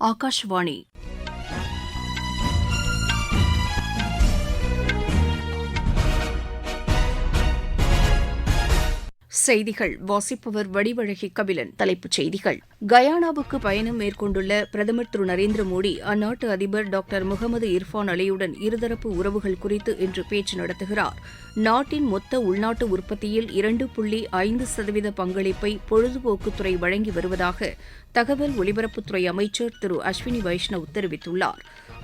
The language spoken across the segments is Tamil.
ఆకాశవాణి செய்திகள். வாசிப்பவர் வடிவழகி கபிலன். தலைப்புச் செய்திகள். கயானாவுக்கு பயணம் மேற்கொண்டுள்ள பிரதமர் திரு நரேந்திர மோடி அந்நாட்டு அதிபர் டாக்டர் முகமது இர்ஃபான் அலியுடன் இருதரப்பு உறவுகள் குறித்து இன்று பேச்சு நடத்துகிறார். நாட்டின் மொத்த உள்நாட்டு உற்பத்தியில் இரண்டு புள்ளி ஐந்து சதவீத பங்களிப்பை பொழுதுபோக்குத்துறை வழங்கி வருவதாக தகவல் ஒலிபரப்புத்துறை அமைச்சர் திரு அஸ்வினி வைஷ்ணவ் தெரிவித்துள்ளார்.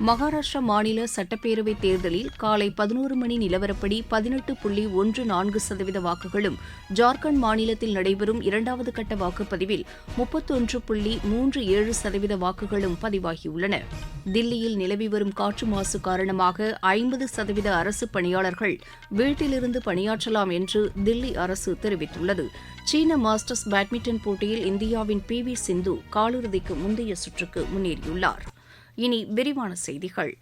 மகாராஷ்டிரா மாநில சட்டப்பேரவைத் தேர்தலில் காலை பதினோரு மணி நிலவரப்படி பதினெட்டு புள்ளி ஒன்று நான்கு சதவீத வாக்குகளும் ஜார்க்கண்ட் ஜார்க்கண்ட் மாநிலத்தில் நடைபெறும் இரண்டாவது கட்ட வாக்குப்பதிவில் முப்பத்தொன்று புள்ளி மூன்று ஏழு சதவீத வாக்குகளும் பதிவாகியுள்ளன. தில்லியில் நிலவி வரும் காற்று மாசு காரணமாக ஐம்பது சதவீத அரசு பணியாளர்கள் வீட்டிலிருந்து பணியாற்றலாம் என்று தில்லி அரசு தெரிவித்துள்ளது. சீன மாஸ்டர்ஸ் பேட்மிண்டன் போட்டியில் இந்தியாவின் பி வி சிந்து காலிறுதிக்கு முந்தைய சுற்றுக்கு முன்னேறியுள்ளார். இனி விரிவான செய்திகள்.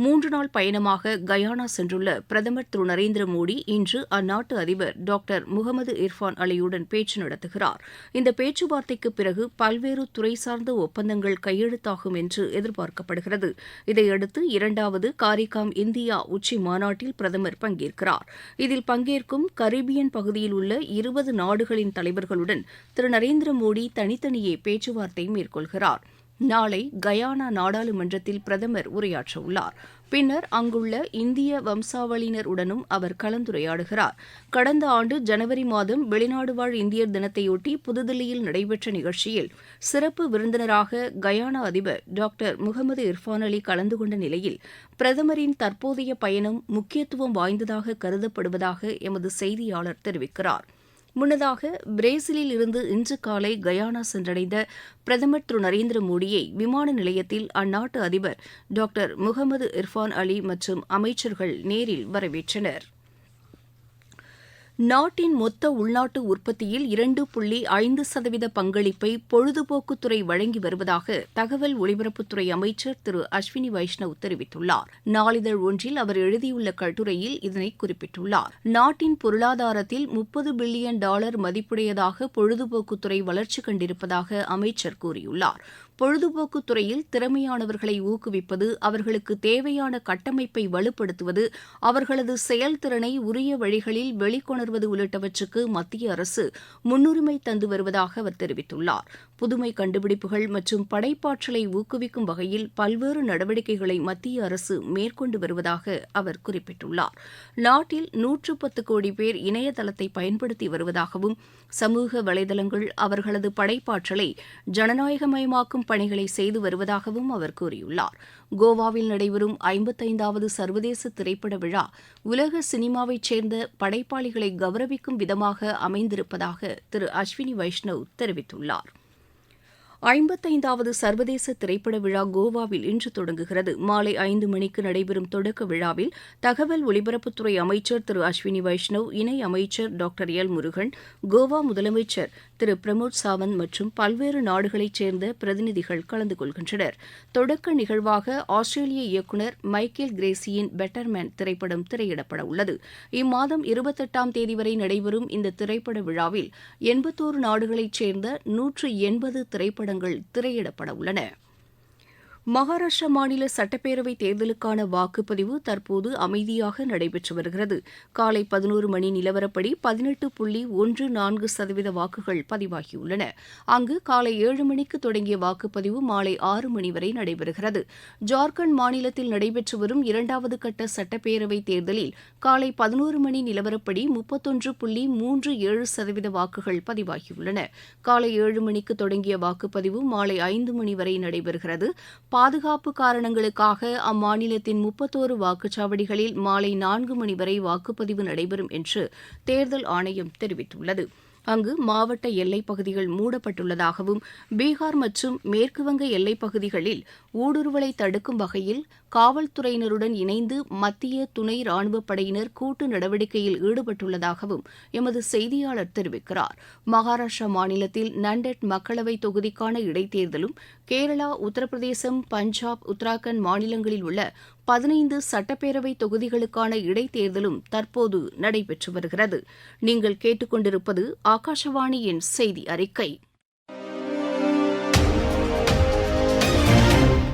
மூன்று நாள் பயணமாக கயானா சென்றுள்ள பிரதமர் திரு நரேந்திர மோடி இன்று அந்நாட்டு அதிபர் டாக்டர் முகமது இர்ஃபான் அலியுடன் பேச்சு நடத்துகிறார். இந்த பேச்சுவார்த்தைக்கு பிறகு பல்வேறு துறை சார்ந்த ஒப்பந்தங்கள் கையெழுத்தாகும் என்று எதிர்பார்க்கப்படுகிறது. இதையடுத்து இரண்டாவது காரிகாம் இந்தியா உச்சி மாநாட்டில் பிரதமர் பங்கேற்கிறார். இதில் பங்கேற்கும் கரீபியன் பகுதியில் உள்ள இருபது நாடுகளின் தலைவர்களுடன் திரு நரேந்திர மோடி தனித்தனியே பேச்சுவார்த்தை மேற்கொள்கிறார். நாளை கயானா நாடாளுமன்றத்தில் பிரதமர் உரையாற்றவுள்ளார். பின்னர் அங்குள்ள இந்திய வம்சாவளியினருடனும் அவர் கலந்துரையாடுகிறார். கடந்த ஆண்டு ஜனவரி மாதம் வெளிநாடு வாழ் இந்தியர் தினத்தையொட்டி புதுதில்லியில் நடைபெற்ற நிகழ்ச்சியில் சிறப்பு விருந்தினராக கயானா அதிபர் டாக்டர் முகமது இர்ஃபான் அலி கலந்து கொண்ட நிலையில் பிரதமரின் தற்போதைய பயணம் முக்கியத்துவம் வாய்ந்ததாக கருதப்படுவதாக எமது செய்தியாளர் தெரிவிக்கிறார். முன்னதாக பிரேசிலில் இருந்து இன்று காலை கயானா சென்றடைந்த பிரதமர் திரு நரேந்திர மோடியை விமான நிலையத்தில் அந்நாட்டு அதிபர் டாக்டர் முகமது இர்ஃபான் அலி மற்றும் அமைச்சர்கள் நேரில் வரவேற்றனர். நாட்டின் மொத்த உள்நாட்டு உற்பத்தியில் இரண்டு புள்ளி ஐந்து சதவீத பங்களிப்பை பொழுதுபோக்குத்துறை வழங்கி வருவதாக தகவல் ஒலிபரப்புத்துறை அமைச்சர் திரு அஸ்வினி வைஷ்ணவ் தெரிவித்துள்ளார். நாளிதழ் ஒன்றில் அவர் எழுதியுள்ள கட்டுரையில் இதனை குறிப்பிட்டுள்ளார். நாட்டின் பொருளாதாரத்தில் முப்பது பில்லியன் டாலர் மதிப்புடையதாக பொழுதுபோக்குத்துறை வளர்ச்சி கண்டிருப்பதாக அமைச்சர் கூறியுள்ளார். பொழுதுபோக்கு துறையில் திறமையானவர்களை ஊக்குவிப்பது அவர்களுக்கு தேவையான கட்டமைப்பை வலுப்படுத்துவது அவர்களது செயல்திறனை உரிய வழிகளில் வெளிக்கொணர்வது உள்ளிட்டவற்றுக்கு மத்திய அரசு முன்னுரிமை தந்து வருவதாக அவர் தெரிவித்துள்ளார். புதுமை கண்டுபிடிப்புகள் மற்றும் படைப்பாற்றலை ஊக்குவிக்கும் வகையில் பல்வேறு நடவடிக்கைகளை மத்திய அரசு மேற்கொண்டு வருவதாக அவர் குறிப்பிட்டுள்ளார். நாட்டில் நூற்று பத்து கோடி பேர் இணையதளத்தை பயன்படுத்தி வருவதாகவும் சமூக வலைதளங்கள் அவர்களது படைப்பாற்றலை ஜனநாயகமயமாக்கும் பணிகளை செய்து வருவதாகவும் அவர் கூறியுள்ளார். கோவாவில் நடைபெறும் ஐம்பத்தைந்தாவது சர்வதேச திரைப்பட விழா உலக சினிமாவைச் சேர்ந்த படைப்பாளிகளை கௌரவிக்கும் விதமாக அமைந்திருப்பதாக திரு அஸ்வினி வைஷ்ணவ் தெரிவித்துள்ளார். ஐம்பத்தைந்தாவது சர்வதேச திரைப்பட விழா கோவாவில் இன்று தொடங்குகிறது. மாலை ஐந்து மணிக்கு நடைபெறும் தொடக்க விழாவில் தகவல் ஒலிபரப்புத்துறை அமைச்சர் திரு அஸ்வினி வைஷ்ணவ் இணை அமைச்சர் டாக்டர் எல் முருகன் கோவா முதலமைச்சர் திரு பிரமோத் சாவந்த் மற்றும் பல்வேறு நாடுகளைச் சேர்ந்த பிரதிநிதிகள் கலந்து கொள்கின்றனர். தொடக்க நிகழ்வாக ஆஸ்திரேலிய இயக்குநர் மைக்கேல் கிரேசியின் பெட்டர்மேன் திரைப்படம் திரையிடப்பட உள்ளது. இம்மாதம் இருபத்தெட்டாம் தேதி வரை நடைபெறும் இந்த திரைப்பட விழாவில் எண்பத்தோரு நாடுகளைச் சேர்ந்த நூற்று எண்பது திரைப்பட திரைப்படங்கள் திரையிடப்பட உள்ளன. மகாராஷ்டிரா மாநில சட்டப்பேரவை தேர்தலுக்கான வாக்குப்பதிவு தற்போது அமைதியாக நடைபெற்று வருகிறது. காலை பதினோரு மணி நிலவரப்படி பதினெட்டு புள்ளி ஒன்று நான்கு சதவீத வாக்குகள் பதிவாகியுள்ளன. அங்கு காலை ஏழு மணிக்கு தொடங்கிய வாக்குப்பதிவு மாலை ஆறு மணி வரை நடைபெறுகிறது. ஜார்க்கண்ட் மாநிலத்தில் நடைபெற்று வரும் இரண்டாவது கட்ட சட்டப்பேரவை தேர்தலில் காலை பதினோரு மணி நிலவரப்படி முப்பத்தொன்று புள்ளி மூன்று ஏழு சதவீத வாக்குகள் பதிவாகியுள்ளன. காலை ஏழு மணிக்கு தொடங்கிய வாக்குப்பதிவு மாலை ஐந்து மணி வரை நடைபெறுகிறது. பாதுகாப்பு காரணங்களுக்காக அம்மாநிலத்தின் முப்பத்தோரு வாக்குச்சாவடிகளில் மாலை நான்கு மணி வரை வாக்குப்பதிவு நடைபெறும் என்று தேர்தல் ஆணையம் தெரிவித்துள்ளது. அங்கு மாவட்ட எல்லைப் பகுதிகள் மூடப்பட்டுள்ளதாகவும் பீகார் மற்றும் மேற்குவங்க எல்லைப் பகுதிகளில் ஊடுருவலை தடுக்கும் வகையில் காவல்துறையினருடன் இணைந்து மத்திய துணை ராணுவப் படையினர் கூட்டு நடவடிக்கையில் ஈடுபட்டுள்ளதாகவும் எமது செய்தியாளர் தெரிவிக்கிறார். மகாராஷ்டிரா மாநிலத்தில் நண்டட் மக்களவை தொகுதிக்கான இடைத்தேர்தலும் கேரளா உத்தரப்பிரதேசம் பஞ்சாப் உத்தராகண்ட் மாநிலங்களில் உள்ள பதினைந்து சட்டப்பேரவை தொகுதிகளுக்கான இடைத்தேர்தலும் தற்போது நடைபெற்று வருகிறது. நீங்கள் கேட்டுக்கொண்டிருப்பது ஆகாஷவாணியின் செய்தி அறிக்கை.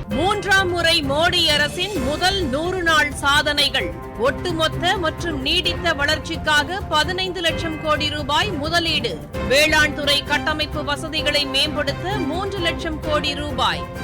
மூன்றாம் முறை மோடி அரசின் முதல் நூறு நாள் சாதனைகள். ஒட்டுமொத்த மற்றும் நீடித்த வளர்ச்சிக்காக பதினைந்து லட்சம் கோடி ரூபாய் முதலீடு. வேளாண் துறை கட்டமைப்பு வசதிகளை மேம்படுத்த மூன்று லட்சம் கோடி ரூபாய்.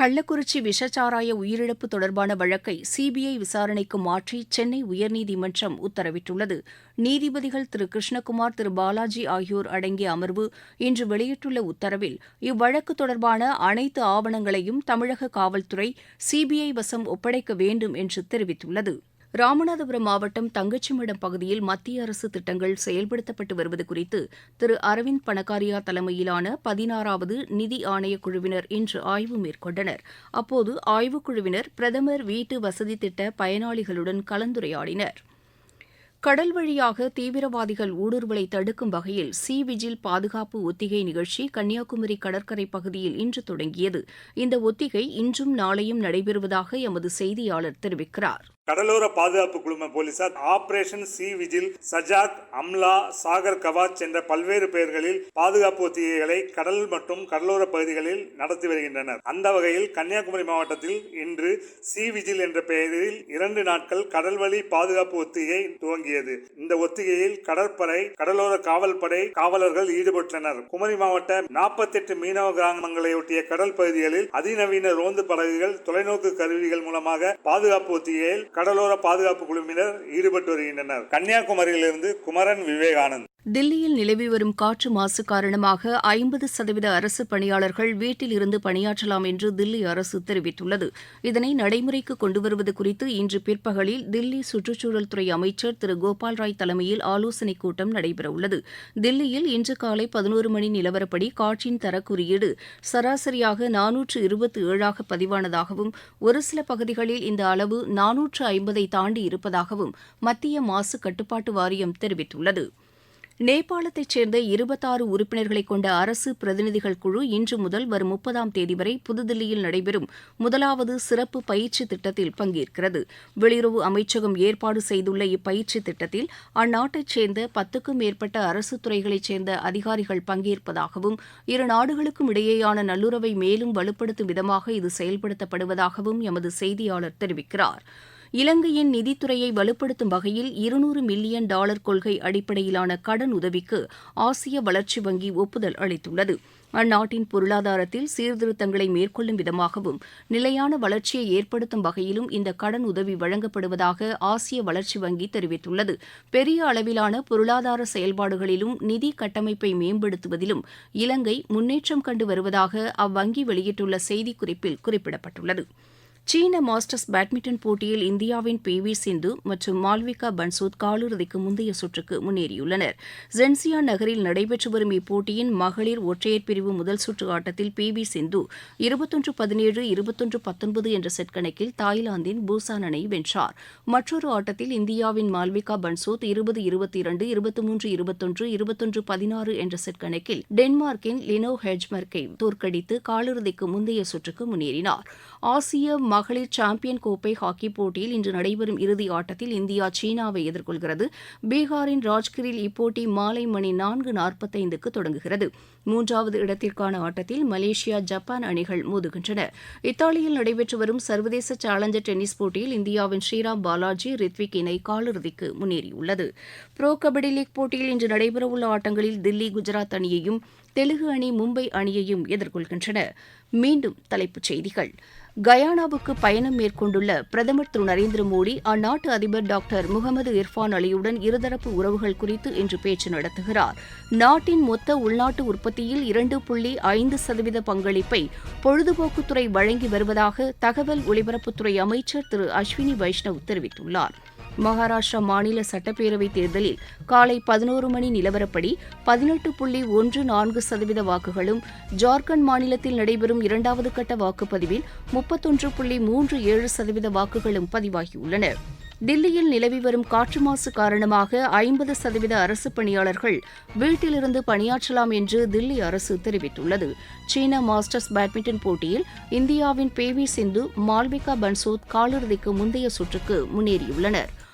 கள்ளக்குறிச்சி விஷச்சாராய உயிரிழப்பு தொடர்பான வழக்கை சிபிஐ விசாரணைக்கு மாற்றி சென்னை உயர்நீதிமன்றம் உத்தரவிட்டுள்ளது. நீதிபதிகள் திரு. கிருஷ்ணகுமார் திரு. பாலாஜி ஆகியோர் அடங்கிய அமர்வு இன்று வெளியிட்டுள்ள உத்தரவில் இவ்வழக்கு தொடர்பான அனைத்து ஆவணங்களையும் தமிழக காவல்துறை சிபிஐ வசம் ஒப்படைக்க வேண்டும் என்று தெரிவித்துள்ளது. ராமநாதபுரம் மாவட்டம் தங்கச்சிமடம் பகுதியில் மத்திய அரசு திட்டங்கள் செயல்படுத்தப்பட்டு வருவது குறித்து திரு அரவிந்த் பணக்காரியா தலைமையிலான பதினாறாவது நிதி ஆணையக் குழுவினர் இன்று ஆய்வு மேற்கொண்டனர். அப்போது ஆய்வுக்குழுவினர் பிரதமர் வீட்டு வசதி திட்ட பயனாளிகளுடன் கலந்துரையாடினர். கடல் வழியாக தீவிரவாதிகள் ஊடுருவலை தடுக்கும் வகையில் சி விஜில் பாதுகாப்பு ஒத்திகை நிகழ்ச்சி கன்னியாகுமரி கடற்கரை பகுதியில் இன்று தொடங்கியது. இந்த ஒத்திகை இன்றும் நாளையும் நடைபெறுவதாக எமது செய்தியாளர் தெரிவிக்கிறார். கடலோர பாதுகாப்பு குழும போலீசார் operation sea vigil Sajag Amla Sagar Kavach என்ற பல்வேறு பெயர்களில் பாதுகாப்பு ஒத்திகைகளை கடல் மற்றும் கடலோர பகுதிகளில் நடத்தி வருகின்றனர். அந்த வகையில் கன்னியாகுமரி மாவட்டத்தில் இன்று சி விஜில் என்ற பெயரில் இரண்டு நாட்கள் கடல்வழி பாதுகாப்பு ஒத்திகை துவங்கியது. இந்த ஒத்திகையில் கடற்படை கடலோர காவல்படை காவலர்கள் ஈடுபட்டனர் குமரி மாவட்ட நாற்பத்தி எட்டு மீனவ கிராமங்களை ஒட்டிய கடல் பகுதிகளில் அதிநவீன ரோந்து படகுகள் தொலைநோக்கு கருவிகள் மூலமாக பாதுகாப்பு ஒத்திகையில் கடலோர பாதுகாப்பு குழுவினர் ஈடுபட்டு வருகின்றனர். கன்னியாகுமரியிலிருந்து குமரன் விவேகானந்த். தில்லியில் நிலவி வரும் காற்று மாசு காரணமாக ஐம்பது சதவீத அரசு பணியாளர்கள் வீட்டில் இருந்து பணியாற்றலாம் என்று தில்லி அரசு தெரிவித்துள்ளது. இதனை நடைமுறைக்கு கொண்டுவருவது குறித்து இன்று பிற்பகலில் தில்லி சுற்றுச்சூழல் துறை அமைச்சர் திரு கோபால் ராய் தலைமையில் ஆலோசனைக் கூட்டம் நடைபெறவுள்ளது. தில்லியில் இன்று காலை பதினோரு மணி நிலவரப்படி காற்றின் தர குறியீடு சராசரியாக நானூற்று இருபத்தி ஏழாக பதிவானதாகவும் ஒரு சில பகுதிகளில் இந்த அளவு நானூற்று ஐம்பதை தாண்டி இருப்பதாகவும் மத்திய மாசு கட்டுப்பாட்டு வாரியம் தெரிவித்துள்ளது. நேபாளத்தைச் சேர்ந்த இருபத்தாறு உறுப்பினர்களை கொண்ட அரசு பிரதிநிதிகள் குழு இன்று முதல் வரும் முப்பதாம் தேதி வரை புதுதில்லியில் நடைபெறும் முதலாவது சிறப்பு பயிற்சி திட்டத்தில் பங்கேற்கிறது. வெளியுறவு அமைச்சகம் ஏற்பாடு செய்துள்ள இப்பயிற்சி திட்டத்தில் அந்நாட்டைச் சேர்ந்த பத்துக்கும் மேற்பட்ட அரசு துறைகளைச் சேர்ந்த அதிகாரிகள் பங்கேற்பதாகவும் இரு நாடுகளுக்கும் இடையேயான நல்லுறவை மேலும் வலுப்படுத்தும் விதமாக இது செயல்படுத்தப்படுவதாகவும் எமது செய்தியாளர் தெரிவிக்கிறார். இலங்கையின் நிதித்துறையை வலுப்படுத்தும் வகையில் இருநூறு மில்லியன் டாலர் கொள்கை அடிப்படையிலான கடன் உதவிக்கு ஆசிய வளர்ச்சி வங்கி ஒப்புதல் அளித்துள்ளது. அந்நாட்டின் பொருளாதாரத்தில் சீர்திருத்தங்களை மேற்கொள்ளும் விதமாகவும் நிலையான வளர்ச்சியை ஏற்படுத்தும் வகையிலும் இந்த கடன் உதவி வழங்கப்படுவதாக ஆசிய வளர்ச்சி வங்கி தெரிவித்துள்ளது. பெரிய அளவிலான பொருளாதார செயல்பாடுகளிலும் நிதி கட்டமைப்பை மேம்படுத்துவதிலும் இலங்கை முன்னேற்றம் கண்டு வருவதாக அவ்வங்கி வெளியிட்டுள்ள செய்திக்குறிப்பில் குறிப்பிடப்பட்டுள்ளது. சீன மாஸ்டர்ஸ் பேட்மிண்டன் போட்டியில் இந்தியாவின் பி வி சிந்து மற்றும் மால்விகா பன்சோத் காலிறுதிக்கு முந்தைய சுற்றுக்கு முன்னேறியுள்ளனர். ஜென்சியா நகரில் நடைபெற்று வரும் இப்போட்டியின் மகளிர் ஒற்றையர் பிரிவு முதல் சுற்று ஆட்டத்தில் பி வி சிந்து இருபத்தொன்று பதினேழு இருபத்தொன்று பத்தொன்பது என்ற செட் கணக்கில் தாய்லாந்தின் பூசானனை வென்றார். மற்றொரு ஆட்டத்தில் இந்தியாவின் மால்விகா பன்சோத் இருபது இருபத்தி இரண்டு இருபத்தி மூன்று இருபத்தொன்று இருபத்தொன்று பதினாறு என்ற செட் கணக்கில் டென்மார்க்கின் லினோ ஹெஜ்மர்க்கை தோற்கடித்து காலிறுதிக்கு முந்தைய சுற்றுக்கு முன்னேறினார். ஆசிய மகளிர் சாம்பியன் கோப்பை ஹாக்கி போட்டியில் இன்று நடைபெறும் இறுதி ஆட்டத்தில் இந்தியா சீனாவை எதிர்கொள்கிறது. பீகாரின் ராஜ்கிரில் இப்போட்டி மாலை மணி நான்கு நாற்பத்தைந்துக்கு தொடங்குகிறது. மூன்றாவது இடத்திற்கான ஆட்டத்தில் மலேசியா ஜப்பான் அணிகள் மோதுகின்றன. இத்தாலியில் நடைபெற்று வரும் சர்வதேச சேலஞ்சர் டென்னிஸ் போட்டியில் இந்தியாவின் ஸ்ரீராம் பாலாஜி ரித்விக் இணை காலிறுதிக்கு முன்னேறியுள்ளது. ப்ரோ கபடி லீக் போட்டியில் இன்று நடைபெறவுள்ள ஆட்டங்களில் தில்லி குஜராத் அணியையும் தெலுங்கு அணி மும்பை அணியையும் எதிர்கொள்கின்றன. மீண்டும் தலைப்புச் செய்திகள். கயானாவுக்கு பயணம் மேற்கொண்டுள்ள பிரதமர் திரு நரேந்திர மோடி அந்நாட்டு அதிபர் டாக்டர் முகமது இர்ஃபான் அலியுடன் இருதரப்பு உறவுகள் குறித்து இன்று பேச்சு நடத்துகிறார். நாட்டின் மொத்த உள்நாட்டு உற்பத்தியில் இரண்டு புள்ளி ஐந்து சதவீத பங்களிப்பை பொழுதுபோக்குத்துறை வழங்கி வருவதாக தகவல் ஒலிபரப்புத்துறை அமைச்சர் திரு அஸ்வினி வைஷ்ணவ் தெரிவித்துள்ளார். மகாராஷ்டிரா மாநில சட்டப்பேரவைத் தேர்தலில் காலை பதினோரு மணி நிலவரப்படி பதினெட்டு புள்ளி ஒன்று நான்கு சதவீத வாக்குகளும் ஜார்க்கண்ட் மாநிலத்தில் நடைபெறும் இரண்டாவது கட்ட வாக்குப்பதிவில் முப்பத்தொன்று புள்ளி மூன்று ஏழு சதவீத வாக்குகளும் பதிவாகியுள்ளன. தில்லியில் நிலவி வரும் காற்று மாசு காரணமாக ஐம்பது சதவீத அரசு பணியாளர்கள் வீட்டிலிருந்து பணியாற்றலாம் என்று தில்லி அரசு தெரிவித்துள்ளது. சீன மாஸ்டர்ஸ் பேட்மிண்டன் போட்டியில் இந்தியாவின் பி வி சிந்து மால்விகா பன்சோத் காலிறுதிக்கு முந்தைய சுற்றுக்கு முன்னேறியுள்ளனர்.